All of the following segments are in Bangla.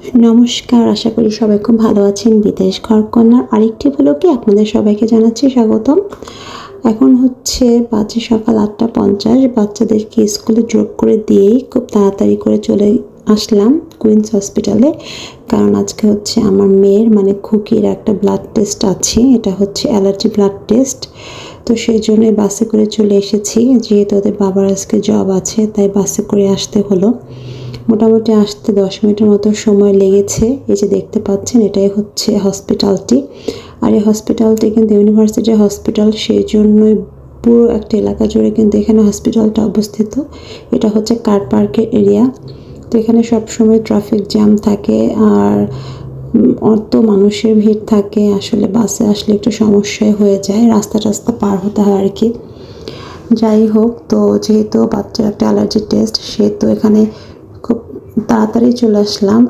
নমস্কার, আশা করি সবাই খুব ভালো আছেন। বিদেশ ঘরকন্যার আরেকটি ব্লগে আপনাদের সবাইকে জানাচ্ছি স্বাগতম। এখন হচ্ছে বাজে সকাল আটটা পঞ্চাশ। বাচ্চাদেরকে স্কুলে যোগ করে দিয়েই খুব তাড়াতাড়ি করে চলে আসলাম কুইন্স হসপিটালে। কারণ আজকে হচ্ছে আমার মেয়ের মানে খুকির একটা ব্লাড টেস্ট আছে। এটা হচ্ছে অ্যালার্জি ব্লাড টেস্ট তো সেই জন্য বাসে করে চলে এসেছি। যেহেতু ওদের বাবার আজকে জব আছে, তাই বাসে করে আসতে হলো। মোটামুটি আসতে দশ মিনিটের মতো সময় লেগেছে। এই যে দেখতে পাচ্ছেন, এটাই হচ্ছে হসপিটালটি আর এই হসপিটালটি কিন্তু ইউনিভার্সিটি হসপিটাল সেই জন্যই পুরো একটা এলাকা জুড়ে কিন্তু এখানে হসপিটালটা অবস্থিত। এটা হচ্ছে কার পার্কের এরিয়া তো এখানে সবসময় ট্রাফিক জ্যাম থাকে আর অত মানুষের ভিড় থাকে। আসলে বাসে আসলে একটু সমস্যায় হয়ে যায়, রাস্তা টাস্তা পার হতে হয় আর কি যাই হোক, তো যেহেতু বাচ্চার একটা অ্যালার্জি টেস্ট সে তো এখানে তাড়াতাড়ি চলে আসলাম।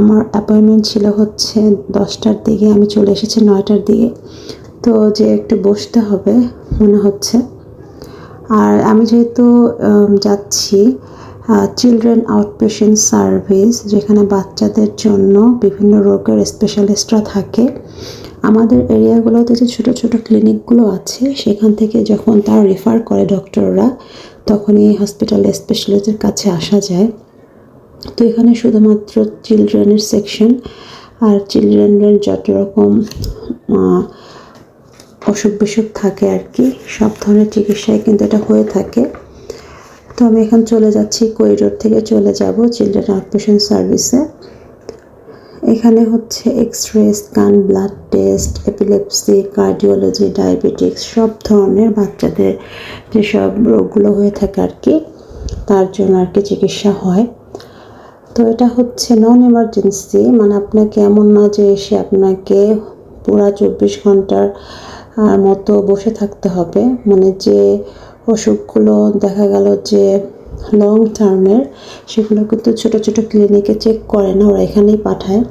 আমার অ্যাপয়েন্টমেন্ট ছিল হচ্ছে দশটার দিকে, আমি চলে এসেছি নয়টার দিকে। তো যে একটু বসতে হবে মনে হচ্ছে। আর আমি যেহেতু যাচ্ছি চিলড্রেন আউটপেশেন্ট সার্ভিস যেখানে বাচ্চাদের জন্য বিভিন্ন রোগের স্পেশালিস্টরা থাকে। আমাদের এরিয়াগুলোতে যে ছোটো ছোটো ক্লিনিকগুলো আছে, সেখান থেকে যখন তারা রেফার করে ডক্টররা তখন এই হসপিটালে স্পেশালিস্টের কাছে আসা যায়। তো এখানে শুধুমাত্র চিলড্রেনের সেকশন আর চিলড্রেনের যত রকম অসুখ বিসুখ থাকে আর কি, সব ধরনের চিকিৎসায় কিন্তু এটা হয়ে থাকে। তো আমি এখন চলে যাচ্ছি করিডোর থেকে চলে যাব চিলড্রেন আউটপেশেন্ট সার্ভিসে এখানে হচ্ছে X ray scan blood test epilepsy cardiology diabetics সব ধরনের বাচ্চাদের যেসব রোগগুলো হয়ে থাকে আর কি, তার জন্য আর কি চিকিৎসা হয়। তো এটা হচ্ছে নন এমার্জেন্সি মানে আপনাকে এমন না যে এসে আপনাকে পুরা চব্বিশ ঘণ্টার মতো বসে থাকতে হবে। মানে যে অসুখগুলো দেখা গেল যে লং টার্মের সেগুলো কিন্তু ছোট ছোট ক্লিনিকে চেক করে না, ওরা এখানেই পাঠায়।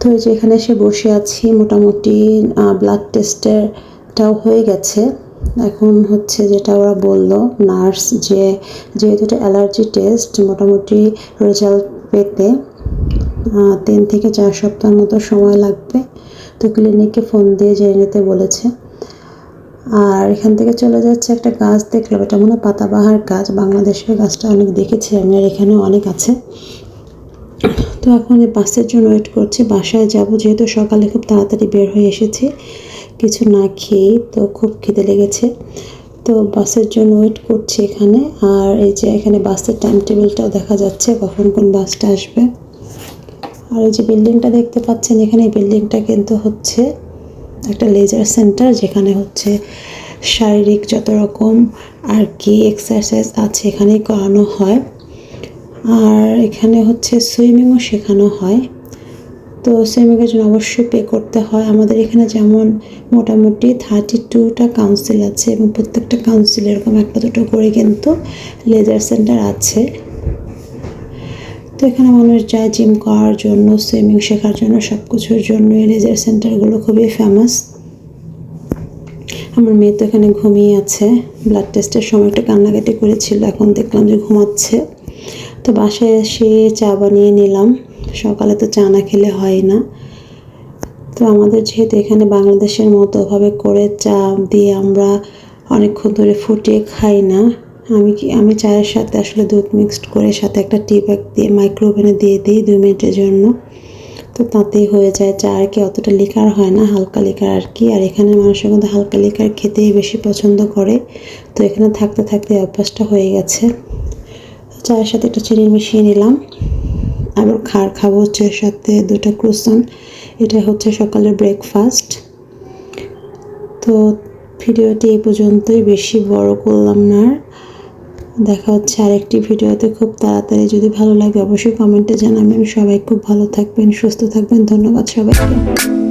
তো এই যে এখানে এসে বসে আছি, মোটামুটি ব্লাড টেস্টেরটাও হয়ে গেছে। এখন হচ্ছে যেটা ওরা বলল, নার্স যে যেহেতু এটা অ্যালার্জি টেস্ট, মোটামুটি রেজাল্ট পেতে তিন থেকে চার সপ্তাহের মতো সময় লাগবে। তো ক্লিনিকে ফোন দিয়ে জেনে নিতে বলেছে। আর এখান থেকে চলে যাচ্ছে একটা গাছ দেখলাম, এটা মনে হয় পাতাবাহার গাছ, বাংলাদেশের গাছটা অনেক দেখেছি আমি আর এখানে অনেক আছে। তো এখন বাসের জন্য ওয়েট করছি, বাসায় যাব, যেহেতু সকালে খুব তাড়াতাড়ি বের হয়ে এসেছি। কিছু না খেয়েই তো খুব খিদে লেগেছে। তো বাসের জন্য ওয়েট করছি এখানে। আর এই যে এখানে বাসের টাইম টেবিলটাও দেখা যাচ্ছে কখন কোন বাসটা আসবে। আর এই যে বিল্ডিংটা দেখতে পাচ্ছেন, এখানে এই বিল্ডিংটা কিন্তু হচ্ছে একটা লেজার সেন্টার যেখানে হচ্ছে শারীরিক যত রকম আর কি এক্সারসাইজ আছে এখানেই করানো হয়। আর এখানে হচ্ছে সুইমিংও শেখানো হয়। তো সুইমিংয়ের জন্য অবশ্যই পে করতে হয়। আমাদের এখানে যেমন মোটামুটি থার্টি টুটা কাউন্সিল আছে এবং প্রত্যেকটা কাউন্সিল এরকম একটা দুটো করে কিন্তু লেজার সেন্টার আছে। তো এখানে মানুষ যায় জিম করার জন্য সুইমিং শেখার জন্য সব কিছুর জন্য এই লেজার সেন্টারগুলো খুবই ফেমাস আমার মেয়ে তো এখানে ঘুমিয়ে আছে। ব্লাড টেস্টের সময় একটু কান্নাকাটি করেছিল, এখন দেখলাম যে ঘুমাচ্ছে। তো বাসায় এসে চা বানিয়ে নিলাম। সকালে তো চা না খেলে হয় না। তো আমাদের যেহেতু এখানে বাংলাদেশের মতো ওভাবে করে চা দিয়ে আমরা অনেকক্ষণ ধরে ফুটিয়ে খাই না, আমি কি আমি চায়ের সাথে আসলে দুধ মিক্সড করে সাথে একটা টি ব্যাগ দিয়ে মাইক্রোওভেনে দিয়ে দিই দুই মিনিটের জন্য। তো তাতেই হয়ে যায় চা, আর কি অতটা লিকার হয় না, হালকা লিকার আর কি। আর এখানে মানুষের কিন্তু হালকা লিকার খেতেই বেশি পছন্দ করে। তো এখানে থাকতে থাকতে অভ্যাসটা হয়ে গেছে। চায়ের সাথে একটু চিনি মিশিয়ে নিলাম। আবার খার খাব হচ্ছে সাথে দুটা ক্রোসন। এটা হচ্ছে সকালের ব্রেকফাস্ট তো ভিডিওটি এই পর্যন্তই, বেশি বড় করলাম না দেখা হচ্ছে আরেকটি ভিডিওতে খুব তাড়াতাড়ি। যদি ভালো লাগে অবশ্যই কমেন্টে জানাবেন। সবাই খুব ভালো থাকবেন, সুস্থ থাকবেন। ধন্যবাদ সবাইকে।